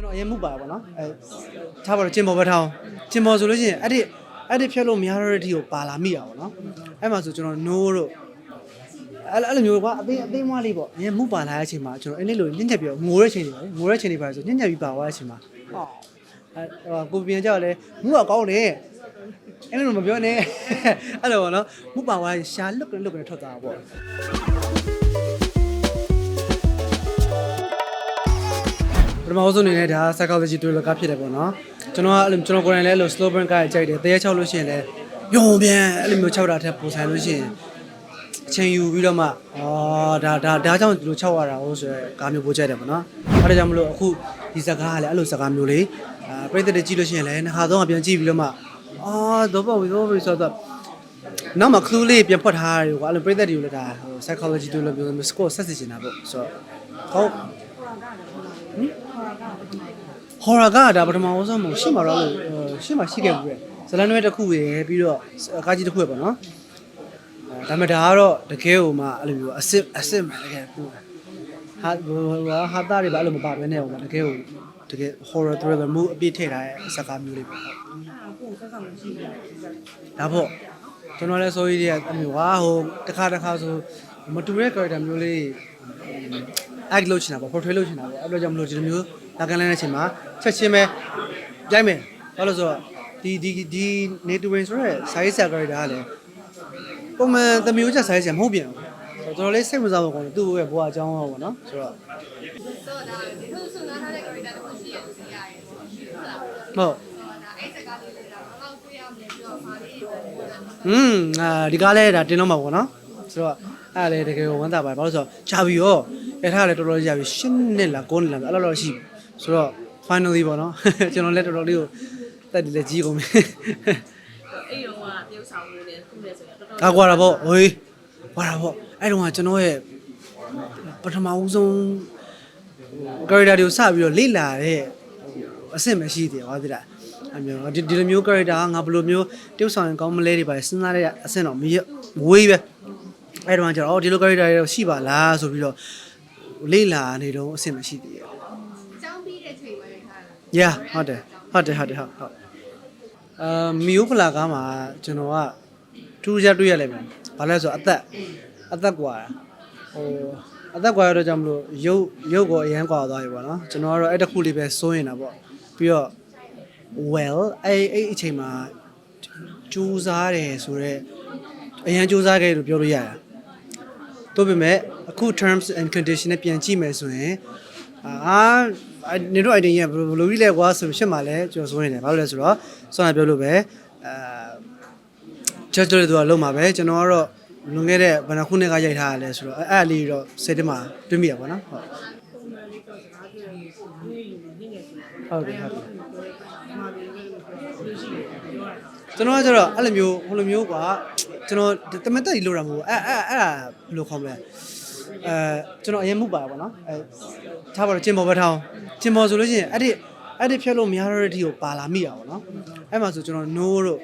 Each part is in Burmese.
ကျွန်တော်အရင်မှုပါပါတော့အဲထားပါတော့ကျင်ပေါ်ပဲထားအောင်ကျင်ပေါ်ဆိုလို့ရှိရင်အဲ့ဒီအဲ့ဒီဖြတ်လို့မရတော့တဲ့အထိကိုပါလာမိတာပေါ့နော်အဲ့မှာဆိုကျွန်တော် no တို့အဲ့အဲ့လိုမျိုးကွာအသေးအသေးမွားလေးပေါ့အရင်မှုပါလာတဲ့အချိန်မှာကျွန်တော်အဲ့ဒီလိုညှက်ညက်ပြီးတော့ငိုတဲ့အချိန်တွေပါလေငိုတဲ့အချိန်တွေပါဆိုညှက်ညက်ပြီးပါသွားတဲ့အချိန်မှာဟောအဲဟိုကိုပြန်ကြောက်လဲမှုကကောင်းတယ်အဲ့လိုမပြောနဲ့အဲ့လိုပေါ့နော်မှုပါသွားရှာလွတ်ကလွတ်ကထွက်သွားတာပေါ့ ပထမဆုံးအနေနဲ့ဒါ psychology thriller ကဖြစ်တယ်ပေါ့နော်ကျွန်တော်ကအဲ့လိုကျွန်တော်ကိုယ်တိုင်လည်းအဲ့လို slow burn ကကြိုက်တယ်တရေချောက်လို့ရှိရင်လည်းယုံပြန်အဲ့လိုမျိုးချောက်တာထက်ပိုဆိုင်လို့ရှိရင်အချိန်ယူပြီးတော့မှအာဒါဒါဒါကြောင့်ဒီလိုချောက်ရတာဟုတ်ဆိုရယ်ကားမျိုးပို့ကြိုက်တယ်ပေါ့နော်အဲ့ဒါကြောင့်မလို့အခုဒီစကားကလည်းအဲ့လိုစကားမျိုးလေးအာပြည့်တဲ့ကြည့်လို့ရှိရင်လည်းနှစ်ခါသုံးခါပြန်ကြည့်ပြီးတော့မှအာတော့ပေါ့တော့ပြီဆိုတော့နောက်မှ clue လေးပြန်ဖွက်ထားရတယ်ကွာအဲ့လိုပြည့်တဲ့တွေကိုလည်းဒါဟို psychology thriller မျိုးမျိုး score ဆက်စီနေတာပေါ့ဆိုတော့ကောင်းဟော် ရာကဒါပထမဦးဆုံးမဟုတ်ရှေ့မှာတော့လို့ရှေ့မှာရှိခဲ့ဘူးလေဇလန်နွဲတစ်ခုရယ်ပြီးတော့အကားကြီးတစ်ခုရယ်ပေါ့နော်အဲဒါပေမဲ့ဒါကတော့တကယ်ဟိုမှအဲ့လိုမျိုးအစစ်အစစ်မှတကယ်ဟိုဟာဟိုဟာတာတွေပါအဲ့လိုမပါဘဲနဲ့ဟိုမှတကယ်ဟိုတကယ် horror thriller မှုအပြည့်ထည့်ထားတဲ့စကားမျိုးလေးပေါ့ဒါပေါ့ကျွန်တော်လည်းဆိုရည်တွေကအဲ့လိုဟာဟိုတစ်ခါတစ်ခါဆိုမတူတဲ့ character မျိုးလေး act လုပ်ချင်တာပေါ့ portray လုပ်ချင်တာပေါ့အဲ့လိုကြောင့်မလို့ဒီလိုမျိုးလာကန်လန်းတဲ့အချိန်မှာချက်ချင်းပဲကြိုက်မယ်ဘာလို့လဲဆိုတော့ဒီဒီဒီ native win ဆိုရဲ size character ကလည်းပုံမှန်သမီးဦးချက် size မဟုတ်ပြန်ဘူးဆိုတော့တော်တော်လေးစိတ်ဝင်စားဖို့ကောင်းတယ်သူ့ရဲ့ဘဝအကြောင်းရောပေါ့နော်ဆိုတော့ဆိုတော့ဒါဒီလိုဆွမ်းထားတဲ့ character တစ်ခုရှိရလို့သိရတယ်ဆိုတော့ရှိလို့လားဟုတ်ဒါအဲ့စကားလေးလေးဒါဘာလို့တွေ့ရမလဲပြီးတော့ဘာလေးတွေပြောတာอืมအာဒီကားလဲဒါတင်တော့မှာပေါ့နော်ဆိုတော့ အဲ့ဒါလေတကယ်ကိုဝမ်းသာပါတယ်ဘာလို့လဲဆိုတော့ဂျာဘီရောရထားလည်းတော်တော်လေးကြာပြီ10နှစ်လား9နှစ်လားအဲ့လိုတော့ရှိပြီဆိုတော့ finally ပေါ့နော်ကျွန်တော်လည်းတော်တော်လေးကိုတက်တယ်လည်းကြီးကုန်ပြီအဲ့ရုံကတရုပ်ဆောင်လို့လည်းခုလည်းဆိုရင်တော်တော်။အာကွာတာပေါ့။ဟေး။ကွာတာပေါ့။အဲ့တုန်းကကျွန်တော်ရဲ့ပထမဦးဆုံး character တွေကိုစပြီးတော့လေ့လာတဲ့အဆင့်မရှိသေးဘူးဟုတ်သေးလား။အမျိုးဒီဒီလိုမျိုး character ကငါဘယ်လိုမျိုးတယောက်ဆောင်ရင်ကောင်းမလဲတွေပါစဉ်းစားရတဲ့အဆင့်တော့မရဝေးပဲ။ အဲ့တုန်းကကျတော့အော်ဒီလို character တွေတော့ရှိပါလားဆိုပြီးတော့လေ့လာနေတော့အဆင့်မရှိသေးဘူး ចောင်းပြီးတဲ့ချိန်မှာရထားတာ ။ Yeah ဟုတ်တယ်ဟုတ်တယ်ဟုတ်တယ်ဟုတ်ဟုတ်။အာမီယိုဖလာကားမှာကျွန်တော်ကထူးခြားတွေ့ရလိမ့်မယ်။ဘာလဲဆိုတော့အသက်အသက်กว่าဟိုအသက်กว่าရတော့ကြောင့်မလို့ရုပ်ရုပ်ကိုအရန်กว่าသွားပြီပေါ့နော်။ကျွန်တော်ကတော့အဲ့တစ်ခုလေးပဲစိုးရင်တာပေါ့။ပြီးတော့ well အဲ့အဲ့အချိန်မှာကြိုးစားတယ်ဆိုတော့အရန်ကြိုးစားခဲ့လို့ပြောလို့ရတာ။ တို့ပေမဲ့အခု terms and condition နဲ့ပြန်ကြည့်မယ်ဆိုရင်အာနေတော့ idea ဘယ်လိုကြီးလဲကွာဆိုရှင်းမှာလဲကျွန်တော်စိုးနေတယ်ဘာလို့လဲဆိုတော့ဆောင်းပြောလို့ပဲအာ judge တွေတော့လုံးမှာပဲကျွန်တော်ကတော့လွန်ခဲ့တဲ့ဘယ်နှခုနှစ်ကရိုက်ထားရလဲဆိုတော့အဲ့အဲ့လေးတော့စိတ်ထဲမှာတွ င်းမိရပါတော့ဟုတ်ဟုတ်တယ်ဟုတ်တယ်ကျွန်တော်ကကျတော့အဲ့လိုမျိုးဟိုလိုမျိုးကွာကျွန်တော်တမက်တက်ကြီးလို့ရမှာပေါ့အဲ့အဲ့အဲ့ဒါဘယ်လိုခေါ်မလဲအဲကျွန်တော်အရင်မှုပါပါတော့အဲထားပါတော့ကျင်ပေါ်ပဲထားအောင်ကျင်ပေါ်ဆိုလို့ရှိရင်အဲ့ဒီအဲ့ဒီဖြတ်လို့မရတော့တဲ့အထိကိုပါလာမိတာပေါ့နော်အဲ့မှာဆိုကျွန်တော် no တို့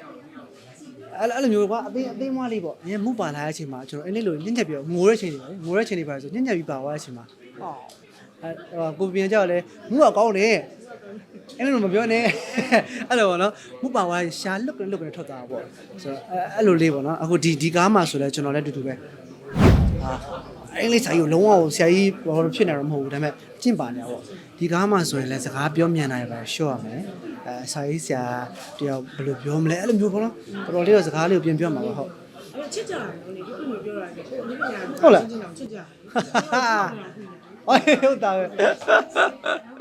အဲ့အဲ့လိုမျိုးကွာအသေးအသေးမွားလေးပေါ့အရင်မှုပါလာတဲ့အချိန်မှာကျွန်တော်အဲ့လေးလိုညှက်ညက်ပြီးတော့ငိုတဲ့အချိန်တွေပါလေငိုတဲ့အချိန်တွေပါဆိုညှက်ညက်ပြီးပါသွားတဲ့အချိန်မှာဟောအဲ ဟိုကိုပြန်ကြောက်လဲမှုကကောင်းတယ်အဲ့လိုမပြောနဲ့အဲ့လိုပေါ့နော်မှုပါသွားရှာလွတ်ကလွတ်ကထွက်သွားတာပေါ့ဆိုတော့အဲ့လိုလေးပေါ့နော်အခုဒီဒီကားမှာဆိုလဲကျွန်တော်လည်းတူတူပဲဟာအဲ့လေးဆိုင်ကိုလုံးဝဆရာကြီးဘာလို့ဖြစ်နေတော့မဟုတ်ဘူးဒါပေမဲ့ကျင့်ပါနေတာပေါ့ဒီကားမှာဆိုရင်လည်းစကားပြောမြန်နိုင်ပါရှော့ရမယ်အဲဆရာကြီးဆရာတယောက်ဘယ်လိုပြောမလဲအဲ့လိုမျိုးပေါ့နော်တော်တော်လေးတော့စကားလေးကိုပြန်ပြောမှာပါဟုတ်အဲ့ချစ်ကြတယ်နော်ဒီခုမျိုးပြောတာလေကိုလေးကဟုတ်လားချစ်ကြ တယ်ချစ်